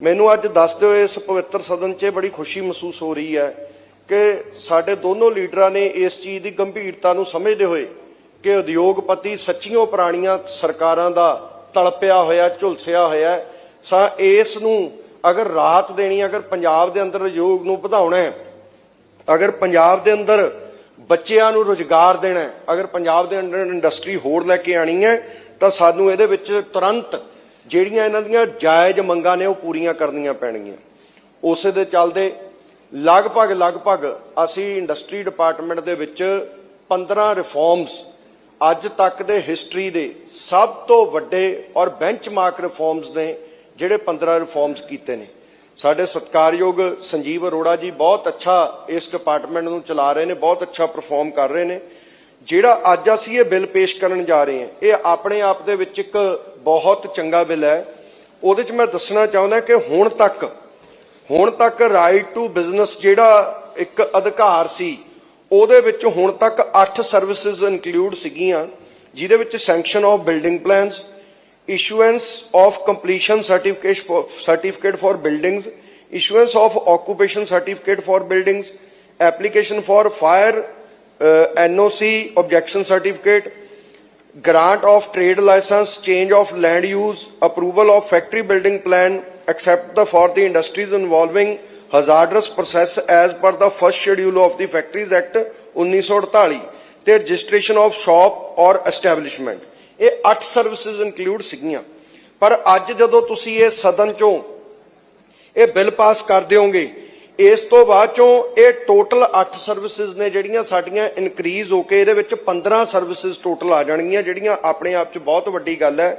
ਮੈਨੂੰ ਅੱਜ ਦੱਸਦੇ ਹੋਏ ਇਸ ਪਵਿੱਤਰ ਸਦਨ 'ਚ ਬੜੀ ਖੁਸ਼ੀ ਮਹਿਸੂਸ ਹੋ ਰਹੀ ਹੈ ਕਿ ਸਾਡੇ ਦੋਨੋਂ ਲੀਡਰਾਂ ਨੇ ਇਸ ਚੀਜ਼ ਦੀ ਗੰਭੀਰਤਾ ਨੂੰ ਸਮਝਦੇ ਹੋਏ ਕਿ ਉਦਯੋਗਪਤੀ ਸੱਚੀਆਂ ਪੁਰਾਣੀਆਂ ਸਰਕਾਰਾਂ ਦਾ ਤੜਪਿਆ ਹੋਇਆ, ਝੁਲਸਿਆ ਹੋਇਆ ਹੈ। ਸਾ, ਇਸ ਨੂੰ ਅਗਰ ਰਾਹਤ ਦੇਣੀ ਅਗਰ ਪੰਜਾਬ ਦੇ ਅੰਦਰ ਉਦਯੋਗ ਨੂੰ ਵਧਾਉਣਾ ਹੈ, ਅਗਰ ਪੰਜਾਬ ਦੇ ਅੰਦਰ ਬੱਚਿਆਂ ਨੂੰ ਰੋਜ਼ਗਾਰ ਦੇਣਾ ਹੈ, ਅਗਰ ਪੰਜਾਬ ਦੇ ਅੰਦਰ ਇੰਡਸਟਰੀ ਹੋਰ ਲੈ ਕੇ ਆਣੀ ਹੈ, ਤਾਂ ਸਾਨੂੰ ਇਹਦੇ ਵਿੱਚ ਤੁਰੰਤ ਜਿਹੜੀਆਂ ਇਹਨਾਂ ਦੀਆਂ ਜਾਇਜ਼ ਮੰਗਾਂ ਨੇ ਉਹ ਪੂਰੀਆਂ ਕਰਨੀਆਂ ਪੈਣਗੀਆਂ। ਉਸੇ ਦੇ ਚੱਲਦੇ ਲਗਭਗ ਲਗਭਗ ਅਸੀਂ ਇੰਡਸਟਰੀ ਡਿਪਾਰਟਮੈਂਟ ਦੇ ਵਿੱਚ 15 ਰਿਫਾਰਮਸ ਅੱਜ ਤੱਕ ਦੇ ਹਿਸਟਰੀ ਦੇ ਸਭ ਤੋਂ ਵੱਡੇ ਔਰ ਬੈਂਚਮਾਰਕ ਰਿਫਾਰਮਸ ਨੇ ਜਿਹੜੇ 15 ਰਿਫਾਰਮਸ ਕੀਤੇ ਨੇ। ਸਾਡੇ ਸਤਿਕਾਰਯੋਗ ਸੰਜੀਵ ਅਰੋੜਾ ਜੀ ਬਹੁਤ ਅੱਛਾ ਇਸ ਡਿਪਾਰਟਮੈਂਟ ਨੂੰ ਚਲਾ ਰਹੇ ਨੇ, ਬਹੁਤ ਅੱਛਾ ਪਰਫਾਰਮ ਕਰ ਰਹੇ ਨੇ। ਜਿਹੜਾ ਅੱਜ ਅਸੀਂ ਇਹ ਬਿੱਲ ਪੇਸ਼ ਕਰਨ ਜਾ ਰਹੇ ਹਾਂ, ਇਹ ਆਪਣੇ ਆਪ ਦੇ ਵਿੱਚ ਇੱਕ ਬਹੁਤ ਚੰਗਾ ਬਿੱਲ ਹੈ ਉਹਦੇ 'ਚ ਮੈਂ ਦੱਸਣਾ ਚਾਹੁੰਦਾ ਕਿ ਹੁਣ ਤੱਕ ਹੁਣ ਤੱਕ ਰਾਈਟ ਟੂ ਬਿਜ਼ਨਸ ਜਿਹੜਾ ਇੱਕ ਅਧਿਕਾਰ ਸੀ ਉਹਦੇ ਵਿੱਚ ਹੁਣ ਤੱਕ 8 ਸਰਵਿਸਿਜ਼ ਇਨਕਲੂਡ ਸੀਗੀਆਂ ਜਿਹਦੇ ਵਿੱਚ sanction of building plans issuance of completion certificate certificate for buildings issuance of occupation certificate for buildings application for fire NOC objection certificate grant of trade license, change of land use, approval of factory building plan, except the for the industries involving hazardous process as per the first schedule of the Factories Act 1948 ਤੇ registration of shop ਔਰ establishment ਇਹ 8 services include ਸੀਗੀਆਂ ਪਰ ਅੱਜ ਜਦੋਂ ਤੁਸੀਂ ਇਹ ਸਦਨ ਚੋਂ ਇਹ ਬਿੱਲ ਪਾਸ ਕਰ ਦਿਓਗੇ ਇਸ ਤੋਂ ਬਾਅਦ ਚੋਂ ਇਹ ਟੋਟਲ 8 ਸਰਵਿਸਿਜ਼ ਨੇ ਜਿਹੜੀਆਂ ਸਾਡੀਆਂ ਇਨਕਰੀਜ਼ ਹੋ ਕੇ ਇਹਦੇ ਵਿੱਚ 15 ਸਰਵਿਸਿਜ਼ ਟੋਟਲ ਆ ਜਾਣਗੀਆਂ, ਜਿਹੜੀਆਂ ਆਪਣੇ ਆਪ 'ਚ ਬਹੁਤ ਵੱਡੀ ਗੱਲ ਹੈ।